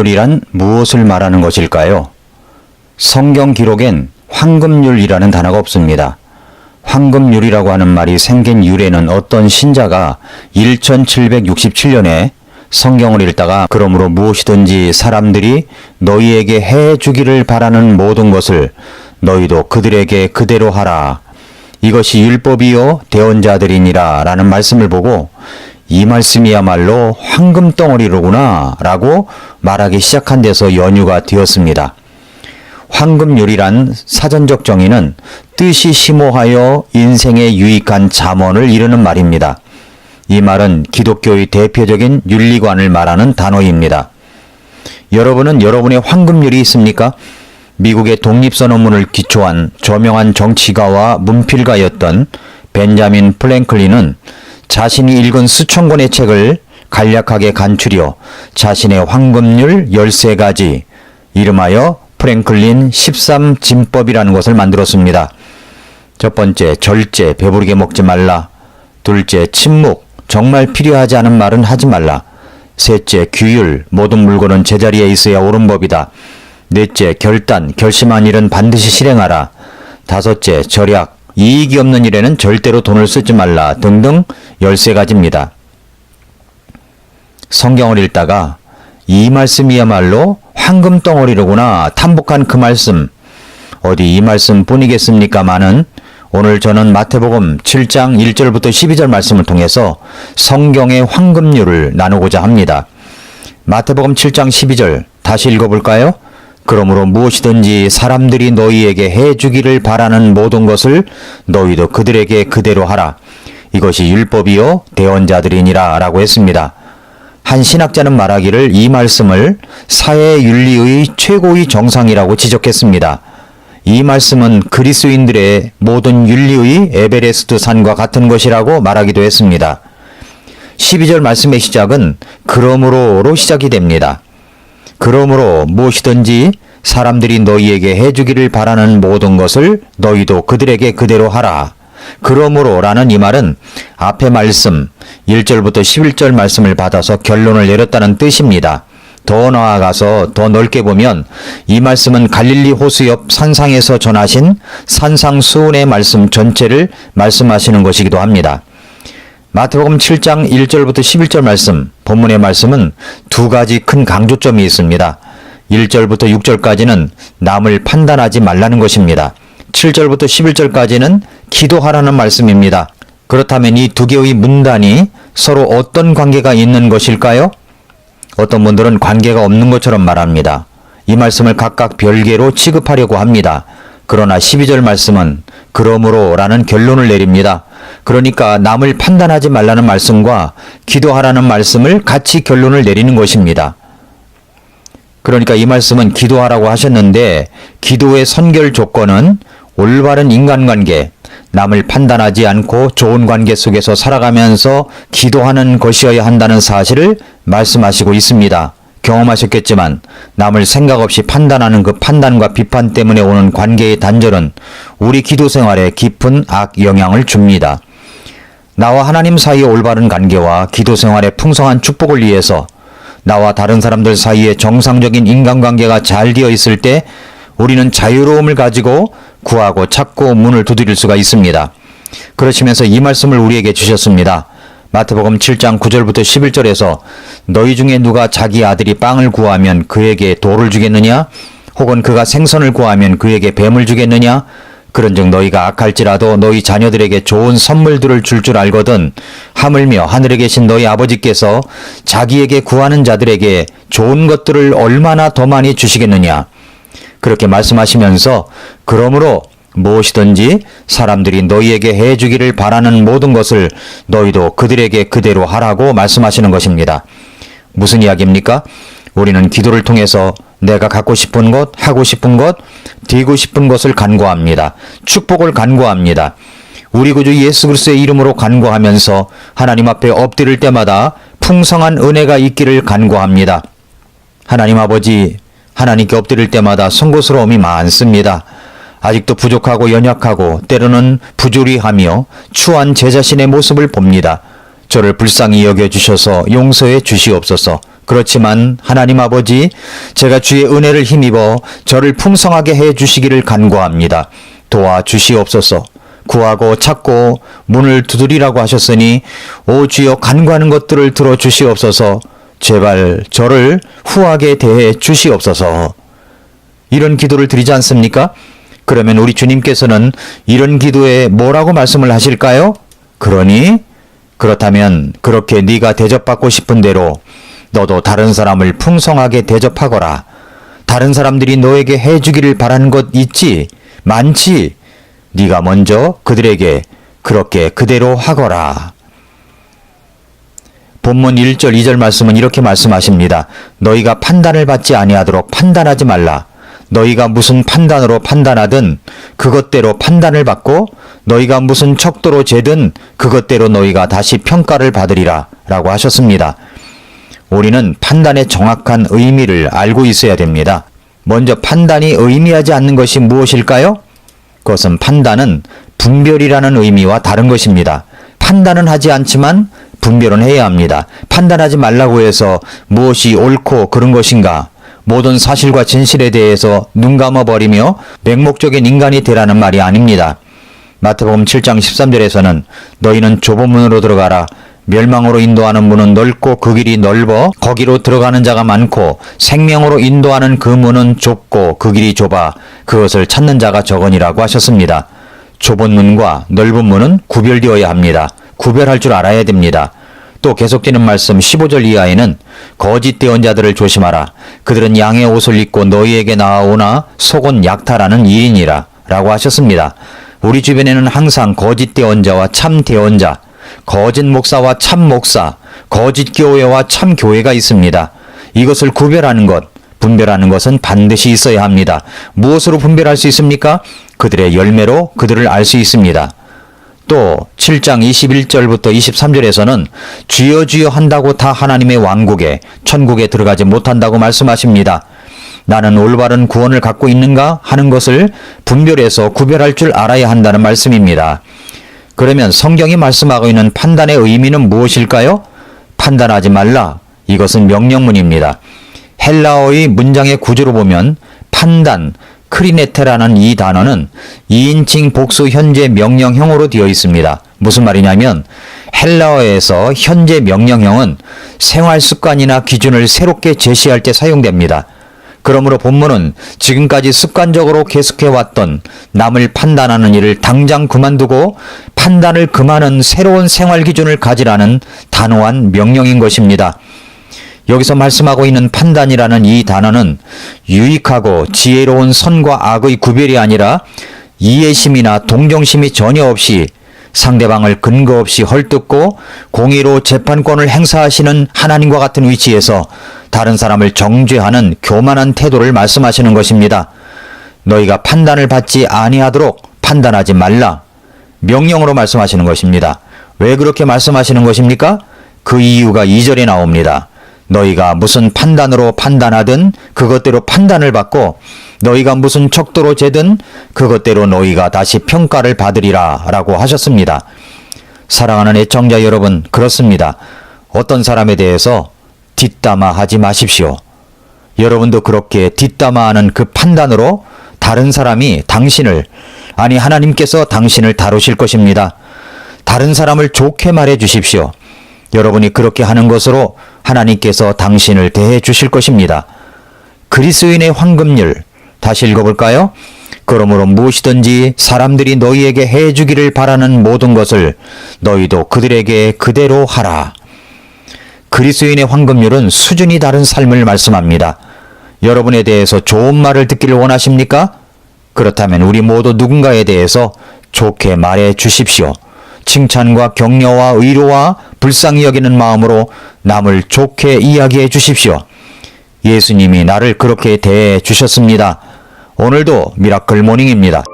황금률이란 무엇을 말하는 것일까요? 성경 기록엔 황금률이라는 단어가 없습니다. 황금률이라고 하는 말이 생긴 유래는 어떤 신자가 1767년에 성경을 읽다가 그러므로 무엇이든지 사람들이 너희에게 해 주기를 바라는 모든 것을 너희도 그들에게 그대로 하라. 이것이 율법이요 대언자들이니라 라는 말씀을 보고 이 말씀이야말로 황금 덩어리로구나 라고 말하기 시작한 데서 연유가 되었습니다. 황금률이란 사전적 정의는 뜻이 심오하여 인생에 유익한 잠언을 이루는 말입니다. 이 말은 기독교의 대표적인 윤리관을 말하는 단어입니다. 여러분은 여러분의 황금률이 있습니까? 미국의 독립선언문을 기초한 저명한 정치가와 문필가였던 벤자민 플랭클린은 자신이 읽은 수천 권의 책을 간략하게 간추려 자신의 황금률 13가지 이름하여 프랭클린 13진법이라는 것을 만들었습니다. 첫 번째, 절제, 배부르게 먹지 말라. 둘째, 침묵, 정말 필요하지 않은 말은 하지 말라. 셋째, 규율, 모든 물건은 제자리에 있어야 옳은 법이다. 넷째, 결단, 결심한 일은 반드시 실행하라. 다섯째, 절약, 이익이 없는 일에는 절대로 돈을 쓰지 말라. 등등 13가지입니다. 성경을 읽다가 이 말씀이야말로 황금 덩어리로구나 탐복한 그 말씀 어디 이 말씀 뿐이겠습니까마는 오늘 저는 마태복음 7장 1절부터 12절 말씀을 통해서 성경의 황금률을 나누고자 합니다. 마태복음 7장 12절 다시 읽어볼까요? 그러므로 무엇이든지 사람들이 너희에게 해주기를 바라는 모든 것을 너희도 그들에게 그대로 하라. 이것이 율법이요 대언자들이니라 라고 했습니다. 한 신학자는 말하기를 이 말씀을 사회 윤리의 최고의 정상이라고 지적했습니다. 이 말씀은 그리스인들의 모든 윤리의 에베레스트 산과 같은 것이라고 말하기도 했습니다. 12절 말씀의 시작은 그러므로로 시작이 됩니다. 그러므로 무엇이든지 사람들이 너희에게 해주기를 바라는 모든 것을 너희도 그들에게 그대로 하라. 그러므로 라는 이 말은 앞의 말씀 1절부터 11절 말씀을 받아서 결론을 내렸다는 뜻입니다. 더 나아가서 더 넓게 보면 이 말씀은 갈릴리 호수 옆 산상에서 전하신 산상수훈의 말씀 전체를 말씀하시는 것이기도 합니다. 마태복음 7장 1절부터 11절 말씀, 본문의 말씀은 두 가지 큰 강조점이 있습니다. 1절부터 6절까지는 남을 판단하지 말라는 것입니다. 7절부터 11절까지는 기도하라는 말씀입니다. 그렇다면 이 두 개의 문단이 서로 어떤 관계가 있는 것일까요? 어떤 분들은 관계가 없는 것처럼 말합니다. 이 말씀을 각각 별개로 취급하려고 합니다. 그러나 12절 말씀은 그러므로 라는 결론을 내립니다. 그러니까 남을 판단하지 말라는 말씀과 기도하라는 말씀을 같이 결론을 내리는 것입니다. 그러니까 이 말씀은 기도하라고 하셨는데 기도의 선결 조건은 올바른 인간관계, 남을 판단하지 않고 좋은 관계 속에서 살아가면서 기도하는 것이어야 한다는 사실을 말씀하시고 있습니다. 경험하셨겠지만 남을 생각 없이 판단하는 그 판단과 비판 때문에 오는 관계의 단절은 우리 기도 생활에 깊은 악 영향을 줍니다. 나와 하나님 사이의 올바른 관계와 기도 생활의 풍성한 축복을 위해서 나와 다른 사람들 사이에 정상적인 인간관계가 잘 되어 있을 때 우리는 자유로움을 가지고 구하고 찾고 문을 두드릴 수가 있습니다. 그러시면서 이 말씀을 우리에게 주셨습니다. 마태복음 7장 9절부터 11절에서 너희 중에 누가 자기 아들이 빵을 구하면 그에게 돌을 주겠느냐? 혹은 그가 생선을 구하면 그에게 뱀을 주겠느냐? 그런즉 너희가 악할지라도 너희 자녀들에게 좋은 선물들을 줄줄 알거든 하물며 하늘에 계신 너희 아버지께서 자기에게 구하는 자들에게 좋은 것들을 얼마나 더 많이 주시겠느냐? 그렇게 말씀하시면서 그러므로 무엇이든지 사람들이 너희에게 해주기를 바라는 모든 것을 너희도 그들에게 그대로 하라고 말씀하시는 것입니다. 무슨 이야기입니까? 우리는 기도를 통해서 내가 갖고 싶은 것, 하고 싶은 것, 되고 싶은 것을 간구합니다. 축복을 간구합니다. 우리 구주 예수 그리스도의 이름으로 간구하면서 하나님 앞에 엎드릴 때마다 풍성한 은혜가 있기를 간구합니다. 하나님 아버지, 하나님께 엎드릴 때마다 송구스러움이 많습니다. 아직도 부족하고 연약하고 때로는 부조리하며 추한 제 자신의 모습을 봅니다. 저를 불쌍히 여겨주셔서 용서해 주시옵소서. 그렇지만 하나님 아버지, 제가 주의 은혜를 힘입어 저를 풍성하게 해 주시기를 간구합니다. 도와 주시옵소서. 구하고 찾고 문을 두드리라고 하셨으니 오 주여 간구하는 것들을 들어 주시옵소서. 제발 저를 후하게 대해 주시옵소서. 이런 기도를 드리지 않습니까? 그러면 우리 주님께서는 이런 기도에 뭐라고 말씀을 하실까요? 그러니 그렇다면 그렇게 네가 대접받고 싶은 대로 너도 다른 사람을 풍성하게 대접하거라. 다른 사람들이 너에게 해주기를 바라는 것 있지? 많지? 네가 먼저 그들에게 그렇게 그대로 하거라. 본문 1절 2절 말씀은 이렇게 말씀하십니다. 너희가 판단을 받지 아니하도록 판단하지 말라. 너희가 무슨 판단으로 판단하든 그것대로 판단을 받고 너희가 무슨 척도로 재든 그것대로 너희가 다시 평가를 받으리라 라고 하셨습니다. 우리는 판단의 정확한 의미를 알고 있어야 됩니다. 먼저 판단이 의미하지 않는 것이 무엇일까요? 그것은 판단은 분별이라는 의미와 다른 것입니다. 판단은 하지 않지만 분별은 해야 합니다. 판단하지 말라고 해서 무엇이 옳고 그른 것인가, 모든 사실과 진실에 대해서 눈 감아버리며 맹목적인 인간이 되라는 말이 아닙니다. 마태복음 7장 13절에서는 너희는 좁은 문으로 들어가라. 멸망으로 인도하는 문은 넓고 그 길이 넓어 거기로 들어가는 자가 많고 생명으로 인도하는 그 문은 좁고 그 길이 좁아 그것을 찾는 자가 적으니라고 하셨습니다. 좁은 문과 넓은 문은 구별되어야 합니다. 구별할 줄 알아야 됩니다. 또 계속되는 말씀 15절 이하에는 거짓 대언자들을 조심하라. 그들은 양의 옷을 입고 너희에게 나아오나 속은 약탈하는 일이니라. 라고 하셨습니다. 우리 주변에는 항상 거짓 대언자와 참 대언자, 거짓 목사와 참 목사, 거짓 교회와 참 교회가 있습니다. 이것을 구별하는 것, 분별하는 것은 반드시 있어야 합니다. 무엇으로 분별할 수 있습니까? 그들의 열매로 그들을 알 수 있습니다. 또 7장 21절부터 23절에서는 주여 주여 한다고 다 하나님의 왕국에 천국에 들어가지 못한다고 말씀하십니다. 나는 올바른 구원을 갖고 있는가 하는 것을 분별해서 구별할 줄 알아야 한다는 말씀입니다. 그러면 성경이 말씀하고 있는 판단의 의미는 무엇일까요? 판단하지 말라. 이것은 명령문입니다. 헬라어의 문장의 구조로 보면 판단, 크리네테라는 이 단어는 2인칭 복수 현재 명령형으로 되어 있습니다. 무슨 말이냐면 헬라어에서 현재 명령형은 생활 습관이나 기준을 새롭게 제시할 때 사용됩니다. 그러므로 본문은 지금까지 습관적으로 계속해왔던 남을 판단하는 일을 당장 그만두고 판단을 금하는 새로운 생활 기준을 가지라는 단호한 명령인 것입니다. 여기서 말씀하고 있는 판단이라는 이 단어는 유익하고 지혜로운 선과 악의 구별이 아니라 이해심이나 동정심이 전혀 없이 상대방을 근거 없이 헐뜯고 공의로 재판권을 행사하시는 하나님과 같은 위치에서 다른 사람을 정죄하는 교만한 태도를 말씀하시는 것입니다. 너희가 판단을 받지 아니하도록 판단하지 말라. 명령으로 말씀하시는 것입니다. 왜 그렇게 말씀하시는 것입니까? 그 이유가 2절에 나옵니다. 너희가 무슨 판단으로 판단하든 그것대로 판단을 받고 너희가 무슨 척도로 재든 그것대로 너희가 다시 평가를 받으리라 라고 하셨습니다. 사랑하는 애청자 여러분, 그렇습니다. 어떤 사람에 대해서 뒷담화 하지 마십시오. 여러분도 그렇게 뒷담화하는 그 판단으로 다른 사람이 당신을, 아니 하나님께서 당신을 다루실 것입니다. 다른 사람을 좋게 말해 주십시오. 여러분이 그렇게 하는 것으로 하나님께서 당신을 대해 주실 것입니다. 그리스인의 황금률 다시 읽어볼까요? 그러므로 무엇이든지 사람들이 너희에게 해주기를 바라는 모든 것을 너희도 그들에게 그대로 하라. 그리스인의 황금률은 수준이 다른 삶을 말씀합니다. 여러분에 대해서 좋은 말을 듣기를 원하십니까? 그렇다면 우리 모두 누군가에 대해서 좋게 말해 주십시오. 칭찬과 격려와 의로와 불쌍히 여기는 마음으로 남을 좋게 이야기해 주십시오. 예수님이 나를 그렇게 대해 주셨습니다. 오늘도 미라클 모닝입니다.